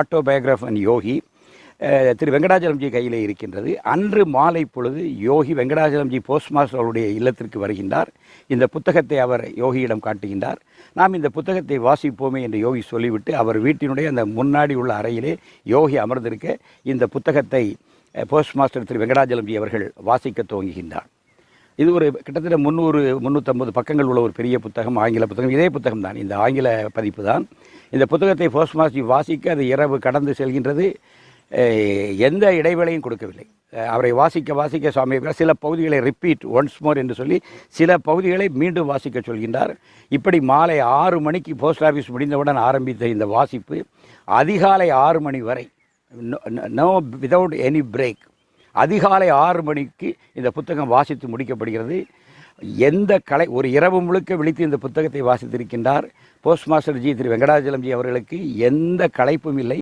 ஆட்டோபயோகிராஃப் and யோகி திரு வெங்கடாச்சலம்ஜி கையில் இருக்கின்றது. அன்று மாலை பொழுது யோகி வெங்கடாச்சலம்ஜி போஸ்ட் மாஸ்டர் அவருடைய இல்லத்திற்கு வருகின்றார். இந்த புத்தகத்தை அவர் யோகியிடம் காட்டுகின்றார். நாம் இந்த புத்தகத்தை வாசிப்போமே என்று யோகி சொல்லிவிட்டு அவர் வீட்டினுடைய அந்த முன்னாடி உள்ள அறையிலே யோகி அமர்ந்திருக்க இந்த புத்தகத்தை போஸ்ட் மாஸ்டர் திரு வெங்கடாச்சலம்ஜி அவர்கள் வாசிக்க துவங்குகின்றார். இது ஒரு கிட்டத்தட்ட முந்நூறு முந்நூற்றம்பது பக்கங்கள் உள்ள ஒரு பெரிய புத்தகம் ஆங்கில புத்தகம். இதே புத்தகம் தான் இந்த ஆங்கில பதிப்பு தான். இந்த புத்தகத்தை போஸ்ட் மாஸ்டர் வாசிக்க அது இரவு கடந்து செல்கின்றது. எந்த இடைவேளையும் கொடுக்கவில்லை. அவரை வாசிக்க வாசிக்க சுவாமி சில பகுதிகளை ரிப்பீட் ஒன்ஸ் மோர் என்று சொல்லி சில பகுதிகளை மீண்டும் வாசிக்க சொல்கின்றார். இப்படி மாலை ஆறு மணிக்கு போஸ்ட் ஆஃபீஸ் முடிந்தவுடன் ஆரம்பித்த இந்த வாசிப்பு அதிகாலை ஆறு மணி வரை. நோ விதவுட் எனி பிரேக் அதிகாலை ஆறு மணிக்கு இந்த புத்தகம் வாசித்து முடிக்கப்படுகிறது. எந்த கலை ஒரு இரவு முழுக்க விழித்து இந்த புத்தகத்தை வாசித்திருக்கின்றார். போஸ்ட் மாஸ்டர் ஜி திரு ஜி அவர்களுக்கு எந்த களைப்பும் இல்லை.